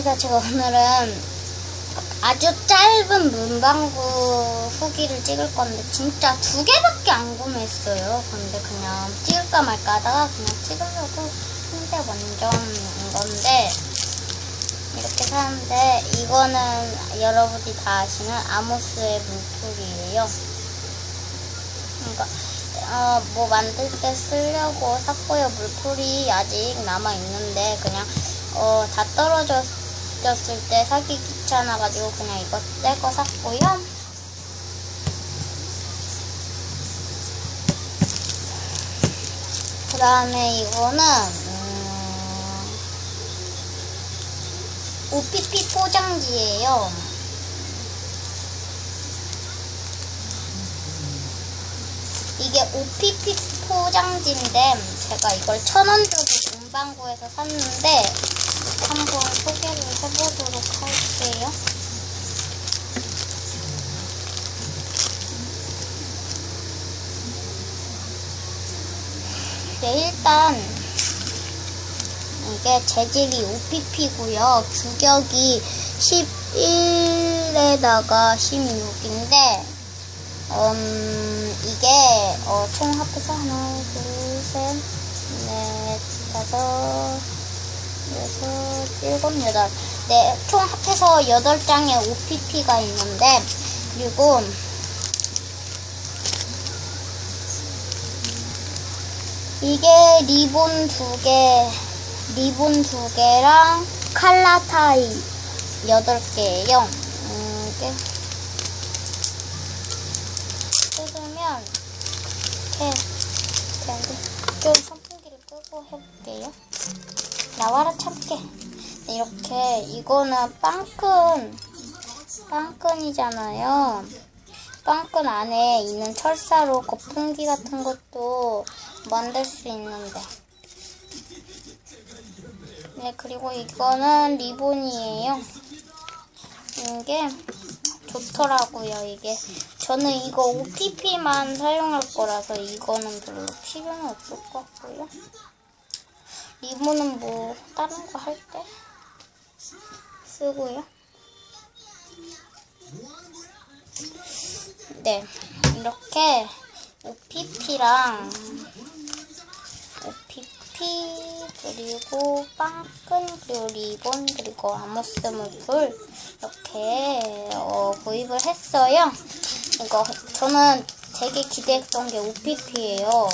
안녕하십니까. 제가 오늘은 아주 짧은 문방구 후기를 찍을 건데 진짜 두 개밖에 안 구매했어요. 근데 그냥 찍을까 말까 하다가 그냥 찍으려고 했는데 인 건데 이렇게 사는데 이거는 여러분이 다 아시는 아모스의 물풀이에요. 그러니까 어, 뭐 만들 때 쓰려고 샀고요. 물풀이 아직 남아 있는데 그냥 어, 다 떨어졌 을 때 사기 귀찮아가지고 그냥 이거 새거 샀고요. 그 다음에 이거는 음, OPP 포장지예요. 이게 OPP 포장지인데 제가 이걸 천원 주고 문방구에서 샀는데 한번 소개를 해보도록 할게요. 네, 일단 이게 재질이 OPP고요. 규격이 11에다가 16인데 음, 이게 어, 총 합해서 하나, 둘, 셋, 넷, 다섯, 여섯, 일곱, 여덟. 네, 총 합해서 여덟 장의 OPP가 있는데 그리고 이게 리본 두 개, 리본 두 개랑 칼라 타이 여덟 개예요. 음, 이게 뜯으면 이렇게 되는데 좀 선풍기를 끄고 해볼게요. 나와라 참깨. 네, 이렇게 이거는 빵끈 빵끈이잖아요. 빵끈 안에 있는 철사로 거품기 같은 것도 만들 수 있는데. 네, 그리고 이거는 리본이에요. 이게 좋더라고요, 이게. 저는 이거 OPP만 사용할 거라서 이거는 별로 필요는 없을 것 같고요. 리본은 뭐, 다른 거 할 때 쓰고요. 네, 이렇게 OPP랑 OPP 그리고 빵끈 그리고 리본 그리고 아모스 물풀 이렇게 어, 구입을 했어요. 이거 저는 되게 기대했던 게 OPP예요.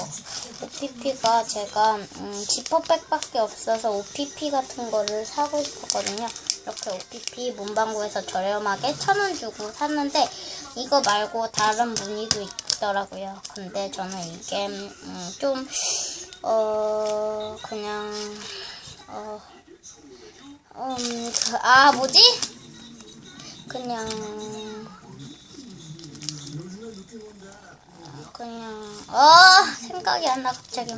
OPP가 제가 음, 지퍼백밖에 없어서 OPP 같은 거를 사고 싶었거든요. 이렇게 OPP 문방구에서 저렴하게 천 원 주고 샀는데 이거 말고 다른 무늬도 있더라고요. 근데 저는 이게 음, 좀 어, 그냥, 어, 음, 그, 아, 뭐지? 그냥, 그냥, 어, 생각이 안 나, 갑자기.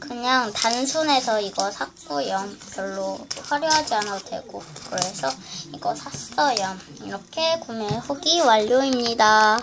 그냥 단순해서 이거 샀고요. 별로 화려하지 않아도 되고. 그래서 이거 샀어요. 이렇게 구매 후기 완료입니다.